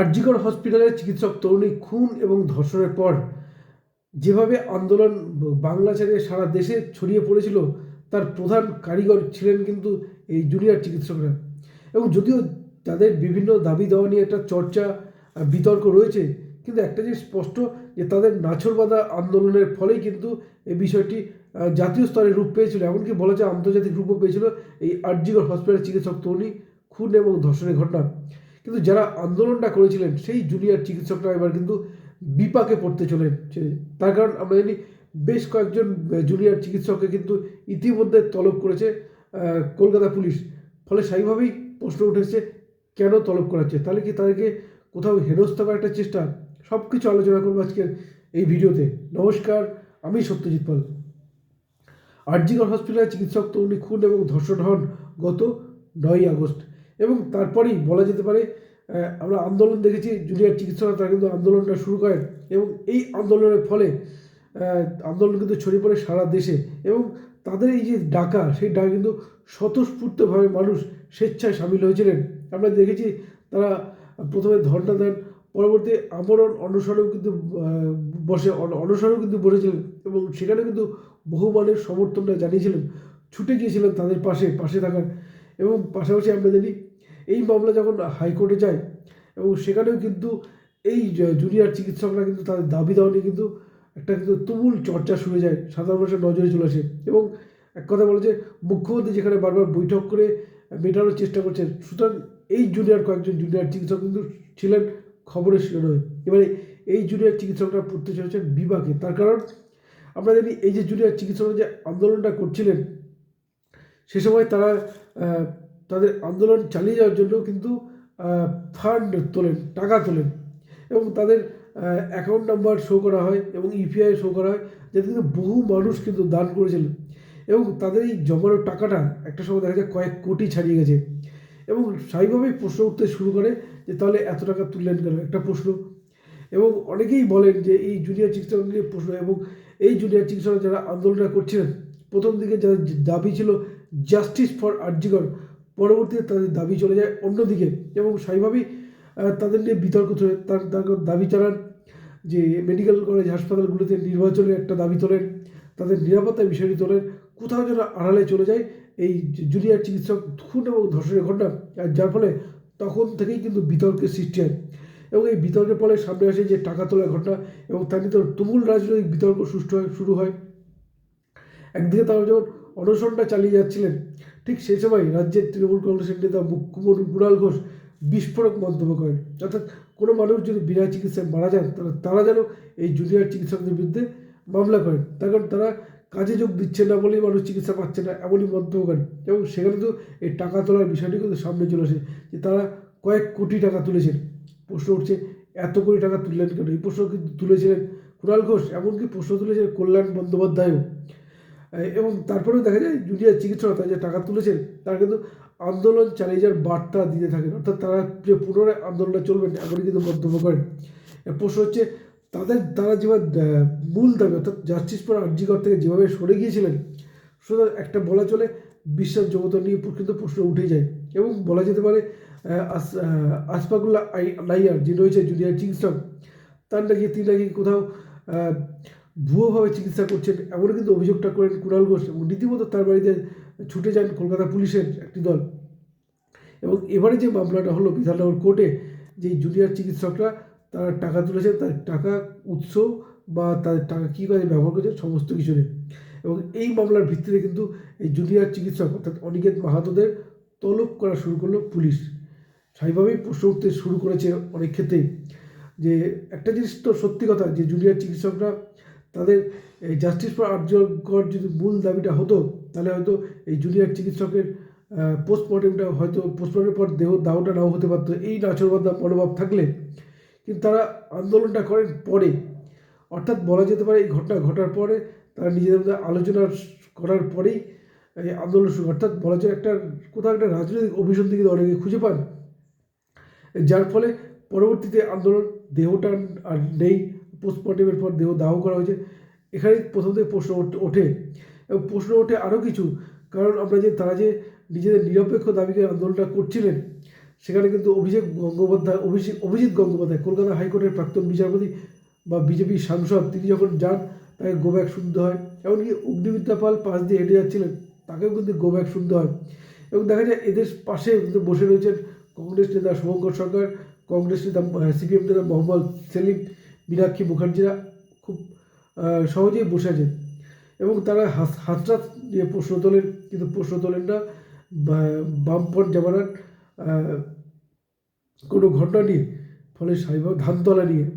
আরজিকর হসপিটালের চিকিৎসক তরুণী খুন এবং ধর্ষণের পর যেভাবে আন্দোলন বাংলা ছেড়ে সারা দেশে ছড়িয়ে পড়েছিল, তার প্রধান কারিগর ছিলেন কিন্তু এই জুনিয়র চিকিৎসকরা। এবং যদিও তাদের বিভিন্ন দাবি দেওয়া নিয়ে একটা চর্চা বিতর্ক রয়েছে, কিন্তু একটা জিনিস স্পষ্ট যে তাদের নাছরবাদা আন্দোলনের ফলেই কিন্তু এই বিষয়টি জাতীয় স্তরে রূপ পেয়েছিল। এমনকি বলা যায় আন্তর্জাতিক রূপও পেয়েছিল এই আরজিগর হসপিটালের চিকিৎসক তরুণী খুন এবং ধর্ষণের ঘটনা। কিন্তু যারা আন্দোলনটা করেছিলেন, সেই জুনিয়র চিকিৎসকরা এবার কিন্তু বিপাকে পড়তে চলেছে তার কারণ আমরা জানি বেশ কয়েকজন জুনিয়র চিকিৎসককে কিন্তু ইতিমধ্যে তলব করেছে কলকাতা পুলিশ। ফলে স্বাভাবিকভাবেই প্রশ্ন উঠেছে, কেন তলব করাচ্ছে? তাহলে কি তাদেরকে কোথাও হেনস্থা করার একটা চেষ্টা? সব কিছু আলোচনা করব আজকের এই ভিডিওতে। নমস্কার, আমি সত্যজিৎ পাল। আরজিগড় হসপিটালে চিকিৎসক তরুণী খুন এবং ধর্ষণ হন গত নয়ই আগস্ট। এবং তারপরেই বলা যেতে পারে আমরা আন্দোলন দেখেছি, জুনিয়র চিকিৎসকরা তারা কিন্তু আন্দোলনটা শুরু করেন এবং এই আন্দোলনের ফলে আন্দোলন কিন্তু ছড়িয়ে পড়ে সারা দেশে এবং তাদের এই যে ডাকা, সেই ডাকা কিন্তু স্বতঃস্ফূর্তভাবে মানুষ স্বেচ্ছায় সামিল হয়েছিলেন। আমরা দেখেছি তারা প্রথমে ধর্ণা দেন, পরবর্তী আমরণ অনশনেও কিন্তু বসে, অন- অনশনেও কিন্তু বসেছিলেন এবং সেখানে কিন্তু বহু মানুষ সমর্থনটা জানিয়েছিলেন। ছুটে গিয়েছিলেন তাদের পাশে পাশে থাকার এবং পাশাপাশি আমরা জানি এই মামলা যখন হাইকোর্টে যায় এবং সেখানেও কিন্তু এই জুনিয়র চিকিৎসকরা কিন্তু তাদের দাবি দেওয়া নিয়ে কিন্তু একটা কিন্তু তুমুল চর্চা শুরু যায় সাধারণ মানুষের নজরে চলে আসে। এবং এক কথা বলে যে মুখ্যমন্ত্রী যেখানে বারবার বৈঠক করে মেটানোর চেষ্টা করছেন, সুতরাং এই জুনিয়র কয়েকজন জুনিয়র চিকিৎসক কিন্তু ছিলেন খবরের শিরোনামে। এবারে এই জুনিয়র চিকিৎসকরা পড়তে চলেছেন বিভাগে। তার কারণ আমরা জানি এই যে জুনিয়র চিকিৎসকরা যে আন্দোলনটা করছিলেন সে সময় তারা তাদের আন্দোলন চালিয়ে যাওয়ার জন্য কিন্তু ফান্ড তোলেন, টাকা তোলেন এবং তাদের অ্যাকাউন্ট নাম্বার শো করা হয় এবং ইউপিআই শো করা হয় যাতে কিন্তু বহু মানুষ কিন্তু দান করেছিলেন এবং তাদের এই জমানো টাকাটা একটা সময় দেখা যায় কয়েক কোটি ছাড়িয়ে গেছে এবং স্বাভাবিকভাবেই প্রশ্ন উঠতে শুরু করে যে তাহলে এত টাকা তুললেন কেন? একটা প্রশ্ন। এবং অনেকেই বলেন যে এই জুনিয়র চিকিৎসক নিয়ে প্রশ্ন এবং এই জুনিয়র চিকিৎসকরা যারা আন্দোলনটা করছিলেন, প্রথম দিকে যাদের দাবি ছিল জাস্টিস ফর আর্জিগর পরবর্তীতে তাদের দাবি চলে যায় অন্যদিকে এবং স্বাভাবিকভাবেই আহ, তাদের নিয়ে বিতর্ক চলে তার তার দাবি চালান যে মেডিকেল কলেজ হাসপাতালগুলোতে নির্বাচনের একটা দাবি তোলেন তাদের নিরাপত্তা বিষয়টি তোলেন কোথাও যেন আড়ালে চলে যায় এই জুনিয়র চিকিৎসক খুন এবং ধর্ষণের ঘটনা। যার ফলে তখন থেকেই কিন্তু বিতর্কের সৃষ্টি হয়। এবং এই বিতর্কের ফলে সামনে আসে যে টাকা তোলার ঘটনা এবং তার তো তুমুল রাজনৈতিক বিতর্ক সুষ্ঠু হয় শুরু হয়। একদিকে তারা যখন অনশনটা চালিয়ে যাচ্ছিলেন। ঠিক সেই সময় রাজ্যের তৃণমূল কংগ্রেসের নেতা মুখ্যমন্ত্রী কুণাল ঘোষ বিস্ফোরক মন্তব্য করেন। অর্থাৎ কোনো মানুষ যদি বিনা চিকিৎসায় মারা যান তারা তারা যেন এই জুনিয়র চিকিৎসকদের বিরুদ্ধে মামলা করেন। তার কারণ তারা কাজে যোগ দিচ্ছে না বলেই মানুষ চিকিৎসা পাচ্ছে না এমনই মন্তব্য করেন। এবং সেখানে তো এই টাকা তোলার বিষয়টি কিন্তু সামনে চলে আসে যে তারা কয়েক কোটি টাকা তুলেছেন। প্রশ্ন উঠছে, এত কোটি টাকা তুললেন কেন? এই প্রশ্ন কিন্তু তুলেছিলেন কুণাল ঘোষ, এমনকি প্রশ্ন তুলেছিলেন কল্যাণ বন্দ্যোপাধ্যায়ও। এবং তারপরেও দেখা যায় জুনিয়র চিকিৎসকরা তারা যে টাকা তুলেছেন, তারা কিন্তু আন্দোলন চালিয়ে যাওয়ার বার্তা দিতে থাকেন। অর্থাৎ তারা যে পুনরায় আন্দোলনটা চলবেন এমনই কিন্তু মন্তব্য করেন। প্রশ্ন হচ্ছে, তাদের তারা যেভাবে মূল দাবি, অর্থাৎ জাস্টিস ফর আর্জিকর থেকে যেভাবে সরে গিয়েছিলেন, সুতরাং একটা বলা চলে বিশ্বাস বিশ্বাসযোগ্যতা নিয়ে কিন্তু প্রশ্ন উঠে যায়। এবং বলা যেতে পারে আসফাকুল্লাহ আই নাইয়ার যে রয়েছে জুনিয়র চিকিৎসক, তার নাকি, তিনি নাকি কোথাও ভুয়োভাবে চিকিৎসা করছেন এমন কিন্তু অভিযোগটা করেন কুণাল ঘোষ এবং রীতিমতো তার বাড়িতে ছুটে যান কলকাতা পুলিশের একটি দল। এবং এবারে যে মামলাটা হলো বিধাননগর কোর্টে যে জুনিয়র চিকিৎসকরা তারা টাকা তুলেছেন, তার টাকা, উৎস বা তাদের টাকা কী কাজে ব্যবহার করেছে সমস্ত কিছু নিয়ে। এবং এই মামলার ভিত্তিতে কিন্তু এই জুনিয়র চিকিৎসক অর্থাৎ অনিকেত মাহাতোদের তলব করা শুরু করল পুলিশ। স্বাভাবিকভাবেই প্রশ্ন উঠতে শুরু করেছে অনেক ক্ষেত্রেই যে একটা জিনিস তো সত্যি কথা যে জুনিয়র চিকিৎসকরা তাদের এই জাস্টিস ফর আর্যকর যদি মূল দাবিটা হতো, তাহলে হয়তো এই জুনিয়র চিকিৎসকের পোস্টমর্টেমটা হয়তো পোস্টমর্টেমের পর দেহ, দাহটা নাও হতে পারতো। এই নাচরবাদা মনোভাব থাকলে কিন্তু তারা আন্দোলনটা করেন পরে। অর্থাৎ বলা যেতে পারে এই ঘটনা ঘটার পরে তারা নিজেদের মধ্যে আলোচনা করার পরেই এই আন্দোলন শুরু। অর্থাৎ বলা যায় একটা কোথাও একটা রাজনৈতিক অভিসন্ধি কিন্তু অনেকে খুঁজে পান। যার ফলে পরবর্তীতে আন্দোলন দেহটা আর নেই। পোস্টমর্টেমের পর দেহ দাহ করা হয়েছে। এখানে প্রথম থেকে প্রশ্ন ওঠ- এবং প্রশ্ন ওঠে আরও কিছু। কারণ আমরা যে তারা যে নিজেদের নিরপেক্ষ দাবিকে আন্দোলনটা করছিলেন, সেখানে কিন্তু অভিষেক গঙ্গোপাধ্যায় অভিষেক অভিজিৎ গঙ্গোপাধ্যায়, কলকাতা হাইকোর্টের প্রাক্তন বিচারপতি বা বিজেপি সাংসদ, তিনি যখন যান, তাকে গো ব্যাক শুনতে হয়। এমনকি অগ্নিমিত্রা পাল পাশ দিয়ে হেঁটে যাচ্ছিলেন, তাকেও কিন্তু গো ব্যাক শুনতে হয়। এবং দেখা যায় এদের পাশে কিন্তু বসে রয়েছেন কংগ্রেস নেতা শুভঙ্কর সরকার, কংগ্রেস নেতা সিপিএম নেতা মোহাম্মদ সেলিম মীনাক্ষী মুখার্জিরা খুব সহজেই বসে আছেন। এবং তারা হাস- হাতরাত দিয়ে প্রশ্ন তোলেন, কিন্তু প্রশ্ন তোলেন না, বা- বামপন্থ জামানার কোনো ঘটনা নিয়ে, ফলে সাইবার ধানতলা নিয়ে,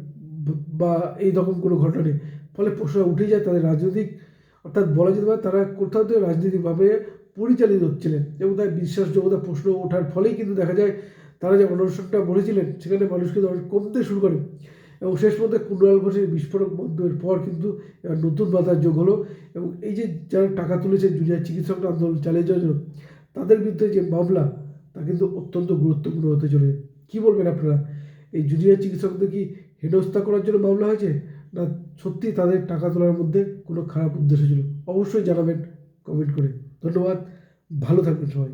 বা এই রকম কোনো ঘটনা নিয়ে, ফলে প্রশ্ন উঠে যায় তাদের রাজনৈতিক, অর্থাৎ বলা যেতে পারে তারা কোথাও থেকে রাজনৈতিকভাবে পরিচালিত হচ্ছিলেন, এবং তার বিশ্বাসযোগ্যতা প্রশ্ন ওঠার ফলেই কিন্তু দেখা যায় তারা যে অনশনটা বলেছিলেন, সেখানে মানুষ কিন্তু অনেক কমতে শুরু করে। এবং শেষ পর্যন্ত কুণ্ডাল ঘোষের বিস্ফোরক মন্তব্যের পর কিন্তু এবার নতুন বাতার যোগ হলো। এবং এই যে যারা টাকা তুলেছে জুনিয়র চিকিৎসকরা আন্দোলন চালিয়ে যাওয়ার জন্য, তাদের বিরুদ্ধে যে মামলা, তা কিন্তু অত্যন্ত গুরুত্বপূর্ণ হতে চলেছে। কী বলবেন আপনারা? এই জুনিয়র চিকিৎসকদের কি হেনস্থা করার জন্য মামলা হয়েছে? না সত্যি তাদের টাকা তোলার মধ্যে কোনো খারাপ উদ্দেশ্য ছিল? অবশ্যই জানাবেন কমেন্ট করে। ধন্যবাদ। ভালো থাকবেন সবাই।